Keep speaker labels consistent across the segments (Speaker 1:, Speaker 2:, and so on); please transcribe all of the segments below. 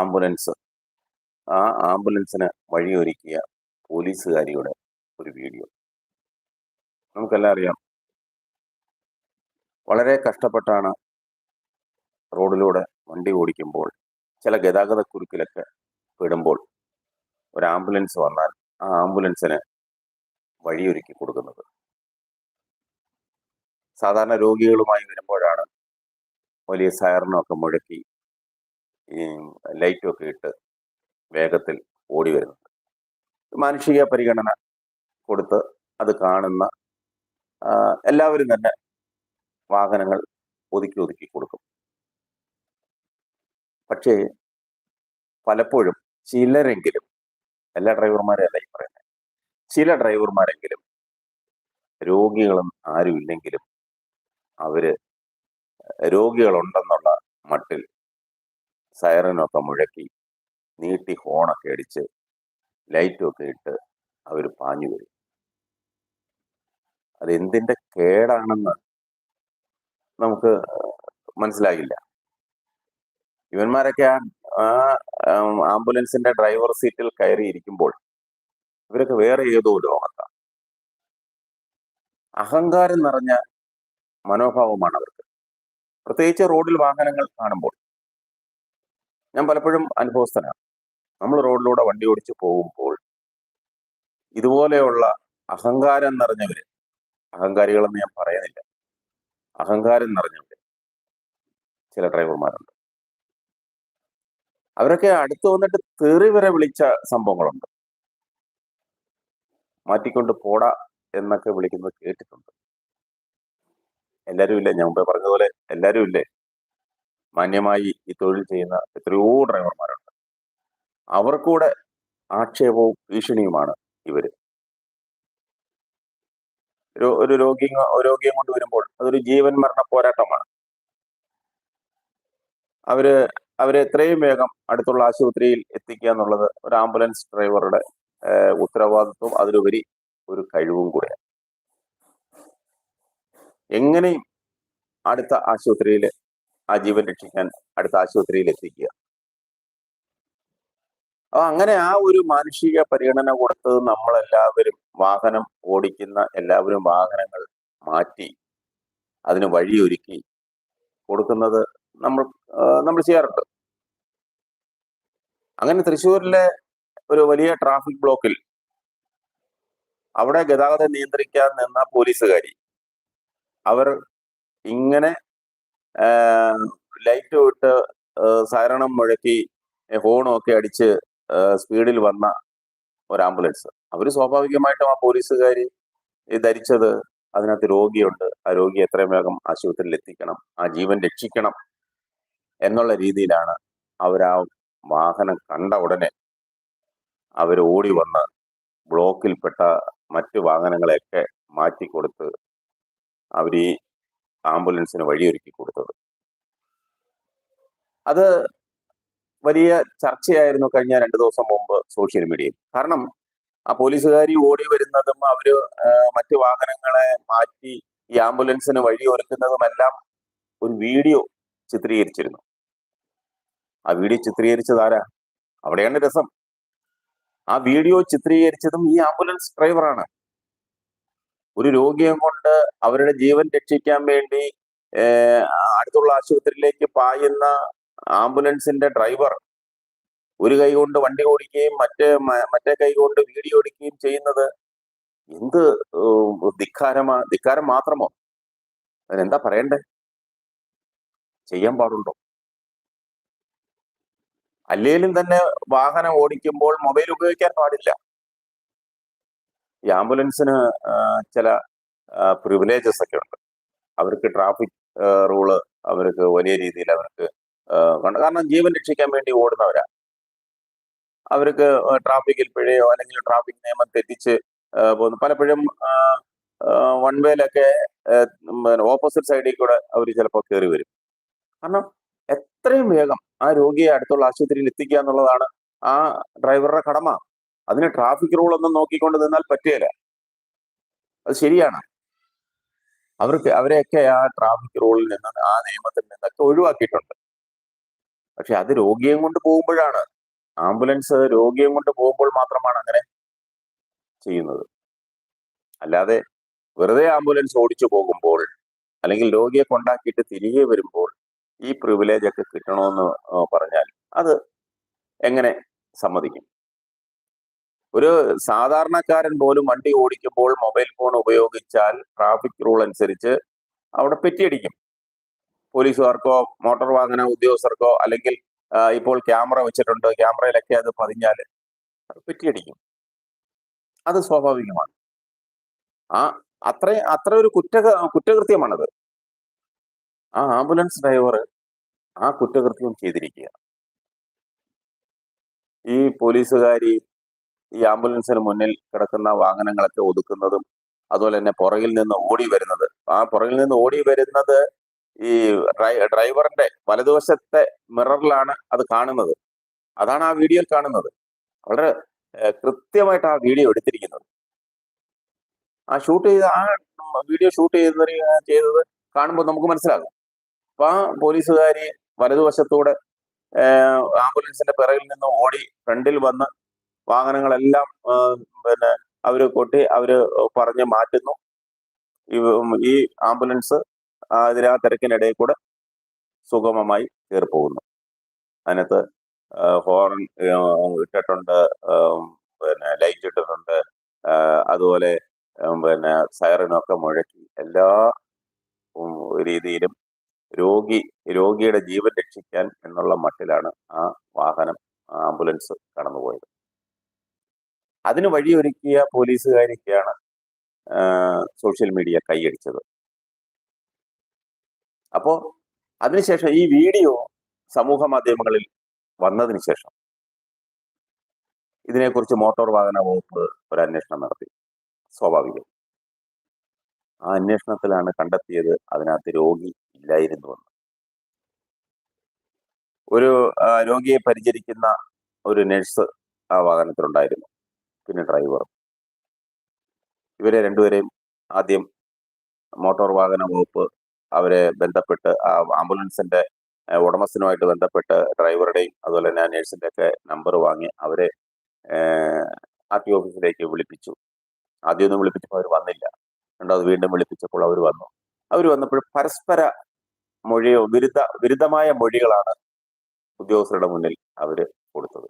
Speaker 1: Ambulance. ആ ആംബുലൻസിന് വഴിയൊരുക്കിയ പോലീസുകാരിയുടെ ഒരു video. നമുക്കെല്ലാം അറിയാം. വളരെ കഷ്ടപ്പെട്ടാണ് റോഡിലൂടെ വണ്ടി ഓടിക്കുമ്പോൾ ചില ഗതാഗത കുരുക്കിലൊക്കെ പെടുമ്പോൾ ഒരു ആംബുലൻസ് വന്നാൽ ആ ആംബുലൻസിന് വഴിയൊരുക്കി കൊടുക്കുന്നത്. സാധാരണ രോഗികളുമായി വരുമ്പോഴാണ് വലിയ സയറിനൊക്കെ മുഴക്കി ഈ ലൈറ്റൊക്കെ ഇട്ട് വേഗത്തിൽ ഓടി വരുന്നുണ്ട്. മാനുഷിക പരിഗണന കൊടുത്ത് അത് കാണുന്ന എല്ലാവരും തന്നെ വാഹനങ്ങൾ ഒതുക്കി ഒതുക്കി കൊടുക്കും. പക്ഷേ പലപ്പോഴും ചിലരെങ്കിലും എല്ലാ ഡ്രൈവർമാരെ അല്ല ഈ പറയുന്നത് ചില ഡ്രൈവർമാരെങ്കിലും രോഗികളും ആരുമില്ലെങ്കിലും അവർ രോഗികളുണ്ടെന്നുള്ള മട്ടിൽ സൈറനൊക്കെ മുഴക്കി നീട്ടി ഹോണൊക്കെ അടിച്ച് ലൈറ്റൊക്കെ ഇട്ട് അവർ പാഞ്ഞു വരും അതെന്തിന്റെ കേടാണെന്ന് നമുക്ക് മനസ്സിലാകില്ല ഇവന്മാരൊക്കെ ആ, ആംബുലൻസിന്റെ ഡ്രൈവർ സീറ്റിൽ കയറി ഇരിക്കുമ്പോൾ ഇവരൊക്കെ വേറെ ഏതോ ലോകത്താണ് അഹങ്കാരം നിറഞ്ഞ മനോഭാവമാണ് അവർക്ക്. പ്രത്യേകിച്ച് റോഡിൽ വാഹനങ്ങൾ കാണുമ്പോൾ ഞാൻ പലപ്പോഴും അനുഭവസ്ഥനാണ്. നമ്മൾ റോഡിലൂടെ വണ്ടി ഓടിച്ച് പോകുമ്പോൾ ഇതുപോലെയുള്ള അഹങ്കാരം നിറഞ്ഞവര് അഹങ്കാരികളെന്ന് ഞാൻ പറയുന്നില്ല. അഹങ്കാരം നിറഞ്ഞവര് ചില ഡ്രൈവർമാരുണ്ട്. അവരൊക്കെ അടുത്ത് വന്നിട്ട് തെറി വരെ വിളിച്ച സംഭവങ്ങളുണ്ട്. മാറ്റിക്കൊണ്ട് പോടാ എന്നൊക്കെ വിളിക്കുന്നത് കേട്ടിട്ടുണ്ട്. എല്ലാവരും ഇല്ലേ? ഞാൻ മുമ്പേ പറഞ്ഞതുപോലെ എല്ലാവരും ഇല്ലേ? മാന്യമായി ഈ തൊഴിൽ ചെയ്യുന്ന എത്രയോ ഡ്രൈവർമാരുണ്ട്. അവർക്കൂടെ ആക്ഷേപവും ഭീഷണിയുമാണ് ഇവർ. ഒരു- രോഗി രോഗിയെ കൊണ്ട് വരുമ്പോൾ അതൊരു ജീവൻ മരണ പോരാട്ടമാണ്. അവർ അവരെ എത്രയും വേഗം അടുത്തുള്ള ആശുപത്രിയിൽ എത്തിക്കുക എന്നുള്ളത് ഒരു ആംബുലൻസ് ഡ്രൈവറുടെ ഉത്തരവാദിത്വം അതിലുപരി ഒരു കഴിവും കൂടെയാണ് എങ്ങനെയും അടുത്ത ആശുപത്രിയിൽ ആ ജീവൻ രക്ഷിക്കാൻ അടുത്ത ആശുപത്രിയിൽ എത്തിക്കുക. അപ്പൊ അങ്ങനെ ആ ഒരു മാനുഷിക പരിഗണന കൊടുത്തത് നമ്മളെല്ലാവരും വാഹനം ഓടിക്കുന്ന എല്ലാവരും വാഹനങ്ങൾ മാറ്റി അതിന് വഴിയൊരുക്കി കൊടുക്കുന്നത് നമ്മൾ നമ്മൾ ചെയ്യാറുണ്ട്. അങ്ങനെ തൃശ്ശൂരിലെ ഒരു വലിയ ട്രാഫിക് ബ്ലോക്കിൽ അവിടെ ഗതാഗതം നിയന്ത്രിക്കാൻ നിന്ന പോലീസുകാരി അവർ ഇങ്ങനെ ലൈറ്റ് വിട്ട് സൈറണം മുഴക്കി ഹോണൊക്കെ അടിച്ച് സ്പീഡിൽ വന്ന ഒരു ആംബുലൻസ്. അവർ സ്വാഭാവികമായിട്ടും ആ പോലീസുകാർ ധരിച്ചത് അതിനകത്ത് രോഗിയുണ്ട്. ആ രോഗി എത്രയും വേഗം ആശുപത്രിയിൽ എത്തിക്കണം. ആ ജീവൻ രക്ഷിക്കണം എന്നുള്ള രീതിയിലാണ് അവർ ആ വാഹനം കണ്ട ഉടനെ അവർ ഓടി വന്ന് ബ്ലോക്കിൽപ്പെട്ട മറ്റു വാഹനങ്ങളെയൊക്കെ മാറ്റിക്കൊടുത്ത് അവർ ഈ ആംബുലൻസിന് വഴിയൊരുക്കി കൊടുത്തത്. അത് വലിയ ചർച്ചയായിരുന്നു കഴിഞ്ഞ രണ്ടു ദിവസം മുമ്പ് സോഷ്യൽ മീഡിയയിൽ. കാരണം ആ പോലീസുകാരി ഓടി വരുന്നതും അവർ മറ്റു വാഹനങ്ങളെ മാറ്റി ഈ ആംബുലൻസിന് വഴി ഒരുക്കുന്നതുമെല്ലാം ഒരു വീഡിയോ ചിത്രീകരിച്ചിരുന്നു. ആ വീഡിയോ ചിത്രീകരിച്ചത് ആരാ? അവിടെയാണ് രസം. ആ വീഡിയോ ചിത്രീകരിച്ചതും ഈ ആംബുലൻസ് ഡ്രൈവറാണ്. ഒരു രോഗിയെ കൊണ്ട് അവരുടെ ജീവൻ രക്ഷിക്കാൻ വേണ്ടി അടുത്തുള്ള ആശുപത്രിയിലേക്ക് പായുന്ന ആംബുലൻസിന്റെ ഡ്രൈവർ ഒരു കൈ കൊണ്ട് വണ്ടി ഓടിക്കുകയും മറ്റേ മറ്റേ കൈ കൊണ്ട് വീഡിയോ എടുക്കുകയും ചെയ്യുന്നത് എന്ത് ധിക്കാരമാ ധിക്കാരം മാത്രമോ? അതിനെന്താ പറയണ്ടേ? ചെയ്യാൻ പാടുണ്ടോ? അല്ലേലും തന്നെ വാഹനം ഓടിക്കുമ്പോൾ മൊബൈൽ ഉപയോഗിക്കാൻ പാടില്ല. ഈ ആംബുലൻസിന് ചില പ്രിവിലേജസ് ഒക്കെ ഉണ്ട്. അവർക്ക് ട്രാഫിക് റൂൾ അവർക്ക് വലിയ രീതിയിൽ അവർക്ക് കാരണം ജീവൻ രക്ഷിക്കാൻ വേണ്ടി ഓടുന്നവരാ. അവർക്ക് ട്രാഫിക്കിൽ പിഴയോ അല്ലെങ്കിൽ ട്രാഫിക് നിയമം തെറ്റിച്ച് പോകുന്നു പലപ്പോഴും വൺ വേയിലൊക്കെ ഓപ്പോസിറ്റ് സൈഡിൽ കൂടെ അവർ ചിലപ്പോൾ കയറി വരും. കാരണം എത്രയും വേഗം ആ രോഗിയെ അടുത്തുള്ള ആശുപത്രിയിൽ എത്തിക്കുക എന്നുള്ളതാണ് ആ ഡ്രൈവറുടെ കടമ. അതിന് ട്രാഫിക് റൂൾ ഒന്നും നോക്കിക്കൊണ്ട് നിന്നാൽ പറ്റുകയില്ല അത് ശരിയാണ്. അവർക്ക് അവരെയൊക്കെ ആ ട്രാഫിക് റൂളിൽ നിന്ന് ആ നിയമത്തിൽ നിന്നൊക്കെ ഒഴിവാക്കിയിട്ടുണ്ട്. പക്ഷെ അത് രോഗിയെ കൊണ്ട് പോകുമ്പോഴാണ്. ആംബുലൻസ് രോഗിയെ കൊണ്ട് പോകുമ്പോൾ മാത്രമാണ് അങ്ങനെ ചെയ്യുന്നത്. അല്ലാതെ വെറുതെ ആംബുലൻസ് ഓടിച്ചു പോകുമ്പോൾ അല്ലെങ്കിൽ രോഗിയെ കൊണ്ടാക്കിയിട്ട് തിരികെ വരുമ്പോൾ ഈ പ്രിവിലേജ് ഒക്കെ കിട്ടണമെന്ന് പറഞ്ഞാൽ അത് എങ്ങനെ സമ്മതിക്കും? ഒരു സാധാരണക്കാരൻ പോലും വണ്ടി ഓടിക്കുമ്പോൾ മൊബൈൽ ഫോൺ ഉപയോഗിച്ചാൽ ട്രാഫിക് റൂൾ അനുസരിച്ച് അവിടെ പെറ്റിയടിക്കും. പോലീസുകാർക്കോ മോട്ടോർ വാഹന ഉദ്യോഗസ്ഥർക്കോ അല്ലെങ്കിൽ ഇപ്പോൾ ക്യാമറ വെച്ചിട്ടുണ്ട്. ക്യാമറയിലൊക്കെ അത് പതിഞ്ഞാൽ പെറ്റിയടിക്കും. അത് സ്വാഭാവികമാണ്. ആ അത്ര അത്ര ഒരു കുറ്റ കുറ്റകൃത്യമാണത്. ആ ആംബുലൻസ് ഡ്രൈവർ ആ കുറ്റകൃത്യം ചെയ്തിരിക്കുക ഈ പോലീസുകാരി ഈ ആംബുലൻസിന് മുന്നിൽ കിടക്കുന്ന വാഹനങ്ങളൊക്കെ ഒതുക്കുന്നതും അതുപോലെ തന്നെ പുറകിൽ നിന്ന് ഓടി വരുന്നത്. ആ പുറകിൽ നിന്ന് ഓടി വരുന്നത് ഈ ഡ്രൈ- ഡ്രൈവറിന്റെ വലതുവശത്തെ മിററിലാണ് അത് കാണുന്നത്. അതാണ് ആ വീഡിയോയിൽ കാണുന്നത്. വളരെ കൃത്യമായിട്ട് ആ വീഡിയോ എടുത്തിരിക്കുന്നത്. ആ ഷൂട്ട് ചെയ്ത ആ വീഡിയോ ഷൂട്ട് ചെയ്ത ചെയ്തത് കാണുമ്പോൾ നമുക്ക് മനസ്സിലാകും. അപ്പൊ ആ പോലീസുകാരി വലതുവശത്തൂടെ ആംബുലൻസിന്റെ പിറകിൽ നിന്ന് ഓടി ഫ്രണ്ടിൽ വന്ന് വാഹനങ്ങളെല്ലാം പിന്നെ അവർ കൊട്ടി അവർ പറഞ്ഞ് മാറ്റുന്നു. ഈ- ആംബുലൻസ് അതിന് ആ തിരക്കിനിടയിൽ കൂടെ സുഗമമായി കയറി പോകുന്നു. അതിനകത്ത് ആ, ഹോർൺ ഇട്ടിട്ടുണ്ട് പിന്നെ ലൈറ്റ് ഇട്ടിട്ടുണ്ട് അതുപോലെ പിന്നെ സൈറനൊക്കെ മുഴക്കി. എല്ലാ രീതിയിലും രോഗി രോഗിയുടെ ജീവൻ രക്ഷിക്കാൻ എന്നുള്ള മട്ടിലാണ് ആ വാഹനം ആംബുലൻസ് കടന്നുപോയത്. അതിന് വഴിയൊരുക്കിയ പോലീസുകാരൊക്കെയാണ് സോഷ്യൽ മീഡിയ കൈയടിച്ചത്. അപ്പോ അതിനുശേഷം ഈ വീഡിയോ സമൂഹ മാധ്യമങ്ങളിൽ വന്നതിന് ശേഷം ഇതിനെക്കുറിച്ച് മോട്ടോർ വാഹന വകുപ്പ് ഒരു അന്വേഷണം നടത്തി സ്വാഭാവികം. ആ അന്വേഷണത്തിലാണ് കണ്ടെത്തിയത് അതിനകത്ത് രോഗി ഇല്ലായിരുന്നു എന്ന്. ഒരു രോഗിയെ പരിചരിക്കുന്ന ഒരു നഴ്സ് ആ വാഹനത്തിലുണ്ടായിരുന്നു. പിന്നെ ഡ്രൈവറും ഇവരെ രണ്ടുപേരെയും ആദ്യം മോട്ടോർ വാഹന വകുപ്പ് അവരെ ബന്ധപ്പെട്ട് ആ ആംബുലൻസിന്റെ ഉടമസ്ഥനുമായിട്ട് ബന്ധപ്പെട്ട് ഡ്രൈവറുടെയും അതുപോലെ തന്നെ ആ നേഴ്സിന്റെ ഒക്കെ നമ്പർ വാങ്ങി അവരെ ആർ ടി ഓഫീസിലേക്ക് വിളിപ്പിച്ചു. ആദ്യമൊന്നും വിളിപ്പിച്ചപ്പോൾ അവർ വന്നില്ല. രണ്ടാമത് വീണ്ടും വിളിപ്പിച്ചപ്പോൾ അവർ വന്നു. അവർ വന്നപ്പോൾ പരസ്പര മൊഴിയോ വിരുദ്ധ വിരുദ്ധമായ മൊഴികളാണ് ഉദ്യോഗസ്ഥരുടെ മുന്നിൽ അവർ കൊടുത്തത്.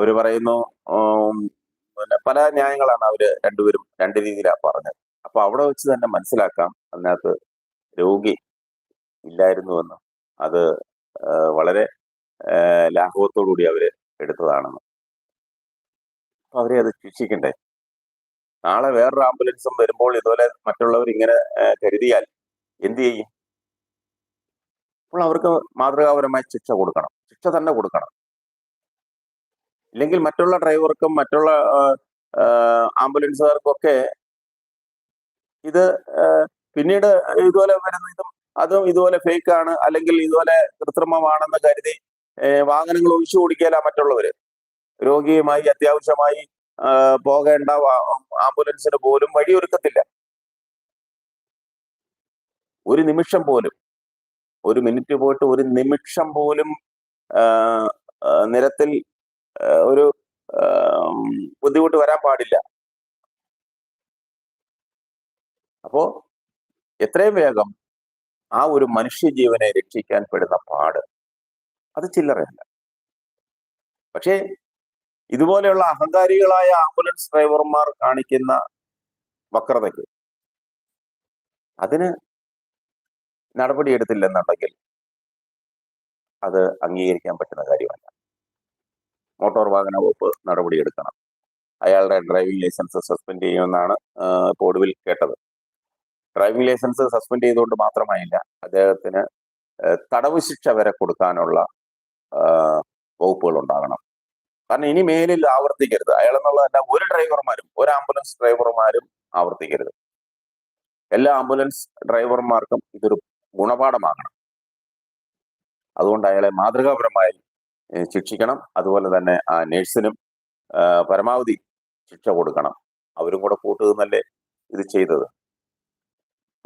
Speaker 1: അവർ പറയുന്നു പിന്നെ പല ന്യായങ്ങളാണ് അവർ രണ്ടുപേരും രണ്ട് രീതിയിലാണ് പറഞ്ഞത്. അപ്പൊ അവിടെ വെച്ച് തന്നെ മനസ്സിലാക്കാം അതിനകത്ത് രോഗി ഇല്ലായിരുന്നുവെന്ന്. അത് വളരെ ലാഘവത്തോടുകൂടി അവർ എടുത്തതാണെന്ന്. അവരെ അത് ശിക്ഷിക്കണ്ടേ? നാളെ വേറൊരു ആംബുലൻസും വരുമ്പോൾ ഇതുപോലെ മറ്റുള്ളവർ ഇങ്ങനെ കരുതിയാൽ എന്ത് ചെയ്യും? അപ്പോൾ അവർക്ക് മാതൃകാപരമായ ശിക്ഷ കൊടുക്കണം. ശിക്ഷ തന്നെ കൊടുക്കണം. ഇല്ലെങ്കിൽ മറ്റുള്ള ഡ്രൈവർക്കും മറ്റുള്ള ആംബുലൻസുകാർക്കും ഒക്കെ ഇത് പിന്നീട് ഇതുപോലെ വരുന്ന ഇതും അതും ഇതുപോലെ ഫേക്ക് ആണ് അല്ലെങ്കിൽ ഇതുപോലെ കൃത്രിമമാണെന്ന് കരുതി വാഹനങ്ങൾ ഒഴിച്ചു ഓടിക്കല മറ്റുള്ളവര്. രോഗിയുമായി അത്യാവശ്യമായി പോകേണ്ട ആംബുലൻസിന് പോലും വഴിയൊരുക്കത്തില്ല. ഒരു നിമിഷം പോലും ഒരു മിനിറ്റ് പോയിട്ട് ഒരു നിമിഷം പോലും നിരത്തിൽ ഒരു ബുദ്ധിമുട്ട് വരാൻ പാടില്ല. അപ്പോ എത്രയും വേഗം ആ ഒരു മനുഷ്യജീവനെ രക്ഷിക്കാൻ പെടുന്ന പാട് അത് ചില്ലറയല്ല. പക്ഷേ ഇതുപോലെയുള്ള അഹങ്കാരികളായ ആംബുലൻസ് ഡ്രൈവർമാർ കാണിക്കുന്ന വക്രതയ്ക്ക് അതിന് നടപടിയെടുത്തില്ലെന്നുണ്ടെങ്കിൽ അത് അംഗീകരിക്കാൻ പറ്റുന്ന കാര്യമല്ല. മോട്ടോർ വാഹന വകുപ്പ് നടപടിയെടുക്കണം. അയാളുടെ ഡ്രൈവിംഗ് ലൈസൻസ് സസ്പെൻഡ് ചെയ്യുമെന്നാണ് ഇപ്പോൾ ഒടുവിൽ കേട്ടത്. ഡ്രൈവിംഗ് ലൈസൻസ് സസ്പെൻഡ് ചെയ്തുകൊണ്ട് മാത്രമായില്ല അദ്ദേഹത്തിന് തടവ് ശിക്ഷ വരെ കൊടുക്കാനുള്ള വകുപ്പുകൾ ഉണ്ടാകണം. കാരണം ഇനി മേലിൽ ആവർത്തിക്കരുത്. അയാൾ എന്നുള്ളതല്ല ഒരു ഡ്രൈവർമാരും ഒരു ആംബുലൻസ് ഡ്രൈവർമാരും ആവർത്തിക്കരുത്. എല്ലാ ആംബുലൻസ് ഡ്രൈവർമാർക്കും ഇതൊരു ഗുണപാഠമാകണം. അതുകൊണ്ട് അയാളെ മാതൃകാപരമായി ശിക്ഷിക്കണം. അതുപോലെ തന്നെ ആ നഴ്സിനും പരമാവധി ശിക്ഷ കൊടുക്കണം. അവരും കൂടെ കൂട്ടുന്നല്ലേ ഇത് ചെയ്തത്.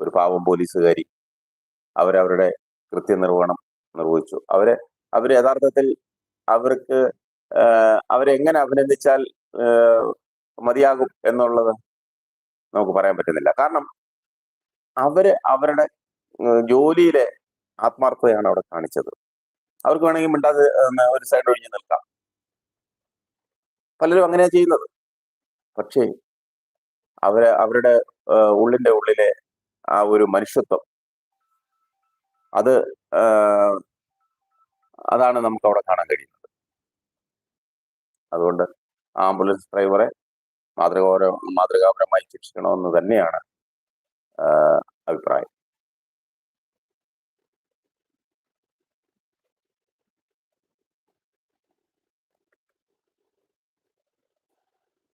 Speaker 1: ഒരു പാവം പോലീസുകാരി അവരവരുടെ കൃത്യനിർവഹണം നിർവഹിച്ചു. അവരെ അവർ യഥാർത്ഥത്തിൽ അവർക്ക് അവരെങ്ങനെ അഭിനന്ദിച്ചാൽ മതിയാകും എന്നുള്ളത് നമുക്ക് പറയാൻ പറ്റുന്നില്ല. കാരണം അവർ അവരുടെ ജോലിയിലെ ആത്മാർത്ഥതയാണ് അവിടെ കാണിച്ചത്. അവർക്ക് വേണമെങ്കിൽ മിണ്ടാതെ ഒരു സൈഡ് ഒഴിഞ്ഞു നിൽക്കാം. പലരും അങ്ങനെയാ ചെയ്യുന്നത്. പക്ഷേ അവരെ അവരുടെ ഉള്ളിന്റെ ഉള്ളിലെ ആ ഒരു മനുഷ്യത്വം അത് അതാണ് നമുക്ക് അവിടെ കാണാൻ കഴിയുന്നത്. അതുകൊണ്ട് ആംബുലൻസ് ഡ്രൈവറെ മാതൃകാപര മാതൃകാപരമായി ശിക്ഷിക്കണമെന്ന് തന്നെയാണ് അഭിപ്രായം.